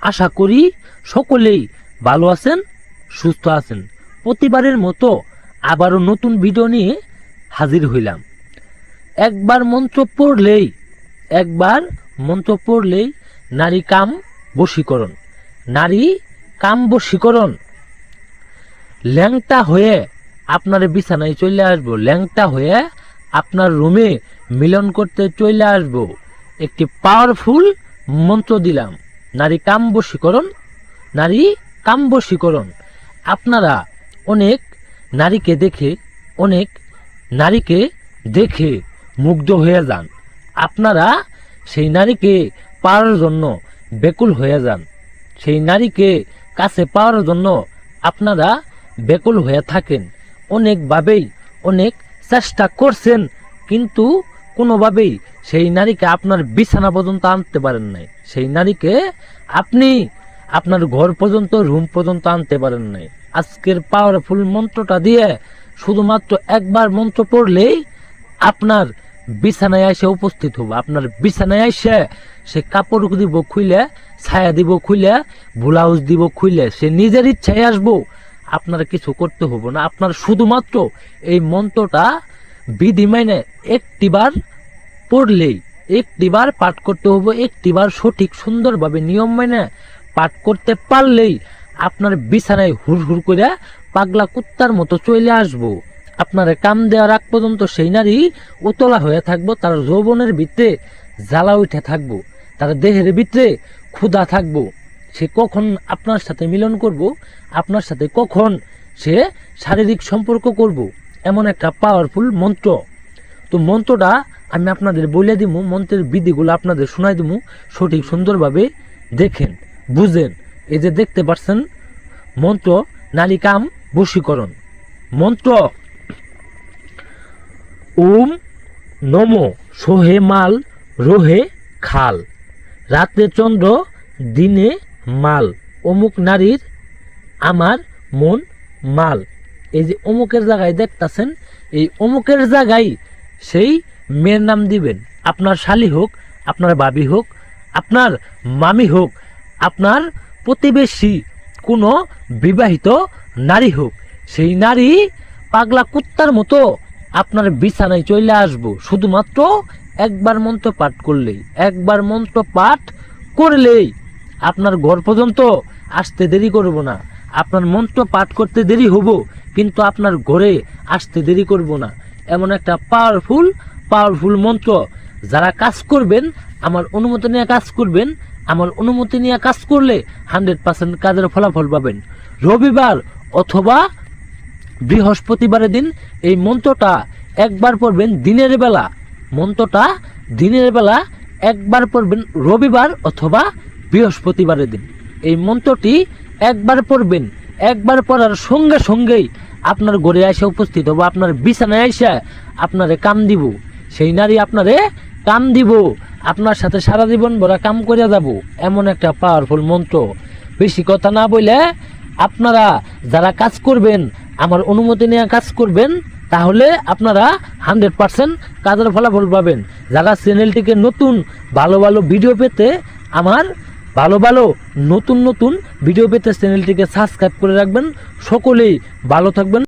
আশা করি সকলেই ভালো আছেন, সুস্থ আছেন। প্রতিবারের মতো আবারও নতুন ভিডিও নিয়ে হাজির হইলাম। একবার মন্ত্র পড়লেই, একবার মন্ত্র পড়লেই নারী কাম বশীকরণ। নারী কাম বশীকরণ। ল্যাংটা হয়ে আপনার বিছানায় চলে আসব। ল্যাংটা হয়ে আপনার রুমে মিলন করতে চলে আসব। একটি পাওয়ারফুল মন্ত্র দিলাম। নারী কাম বশীকরণ নারী কাম বশীকরণ আপনারা অনেক নারীকে দেখে, অনেক নারীকে দেখে মুগ্ধ হয়ে যান। আপনারা সেই নারীকে পাওয়ার জন্য বেকুল হয়ে যান। সেই নারীকে কাছে পাওয়ার জন্য আপনারা বেকুল হয়ে থাকেন। অনেকভাবেই অনেক চেষ্টা করছেন, কিন্তু কোনোভাবেই সেই নারীকে আপনার বিছানা পর্যন্ত আনতে পারেন নাই। সেই নারীকে আপনি আপনার ঘর পর্যন্ত, রুম পর্যন্ত আনতে পারেন নাই। আজকের পাওয়ারফুল মন্ত্রটা দিয়ে শুধুমাত্র একবার মন্ত্র পড়লেই আপনার বিছানায় এসে উপস্থিত হব। আপনার বিছানায় এসে সে কাপড় দিব খুইলে, ছায়া দিব খুইলে ব্লাউজ দিব খুইলে, সে নিজের ইচ্ছায় আসব, আপনার কিছু করতে হব না। আপনার শুধুমাত্র এই মন্ত্রটা বিধি মাইনে একটিবার পড়লেই একটিবার পাঠ করতে হবে একটিবার সঠিক সুন্দরভাবে নিয়ম মেনে পাঠ করতে পারলেই আপনার বিছানায় হুড় হুড় করে পাগলা কুত্তার মতো চলে আসব। আপনার কাম দেওয়ার আগ পর্যন্ত সেই নারী উতলা হয়ে থাকব, তার যৌবনের ভিতরে জ্বালা উঠে থাকব, তার দেহের ভিতরে ক্ষুধা থাকব। সে কখন আপনার সাথে মিলন করব, আপনার সাথে কখন সে শারীরিক সম্পর্ক করব, এমন একটা পাওয়ারফুল মন্ত্র। তো মন্ত্রটা আমি আপনাদের বলে দিব মন্ত্রের বিধিগুলো আপনাদের শোনাই দিব সঠিক সুন্দরভাবে দেখেন, বুঝেন। এই যে দেখতে পাচ্ছেন, মন্ত্র নালিকাম বশীকরণ। মন্ত্র ওম নম, সোহে মাল, রোহে খাল। রাতে চন্দ্র, দিনে মাল। অমুক নারীর আমার মন মাল। এই যে অমুকের জায়গায় দেখতাছেন, এই অমুকের জায়গায় সেই মেয়ের নাম দিবেন। আপনার শালি হোক, আপনার বাবি হোক, আপনার মামি হোক, আপনার প্রতিবেশী কোনো বিবাহিত নারী হোক, সেই নারী পাগলা কুত্তার মতো আপনার বিছানায় চলে আসব। শুধুমাত্র একবার মন্ত্র পাঠ করলেই, একবার মন্ত্র পাঠ করলেই আপনার ঘর পর্যন্ত আসতে দেরি করব না। আপনার মন্ত্র পাঠ করতে দেরি হব, কিন্তু আপনার ঘরে আসতে দেরি করব না। এমন একটা পাওয়ারফুল পাওয়ারফুল মন্ত্র। যারা কাজ করবেন, আমার অনুমতি নিয়ে কাজ করবেন, আমার অনুমতি নিয়ে কাজ করলে হান্ড্রেড পার্সেন্ট কাজের ফলাফল পাবেন। রবিবার অথবা বৃহস্পতিবারের দিন এই মন্ত্রটা একবার পড়বেন দিনের বেলা। মন্ত্রটা দিনের বেলা একবার পড়বেন রবিবার অথবা বৃহস্পতিবারের দিন। এই মন্ত্রটি একবার পড়বেন, একবার পড়ার সঙ্গে সঙ্গেই আপনার ঘরে এসে উপস্থিত হব, আপনার বিছানায় এসে আপনারে কাম দিব। সেই নারী আপনারে কাম দিব, আপনার সাথে সারা জীবন ভরা কাম করে যাব, এমন একটা পাওয়ারফুল মন্ত্র। বেশি কথা না বলে আপনারা যারা কাজ করবেন, আমার অনুমতি নিয়ে কাজ করবেন, তাহলে আপনারা হান্ড্রেড পার্সেন্ট কাজের ফলাফল পাবেন। যারা চ্যানেলটিকে নতুন, ভালো ভালো ভিডিও পেতে আমার ভালো ভালো, নতুন নতুন ভিডিও পেতে চ্যানেলটিকে সাবস্ক্রাইব করে রাখবেন। সকলেই ভালো থাকবেন।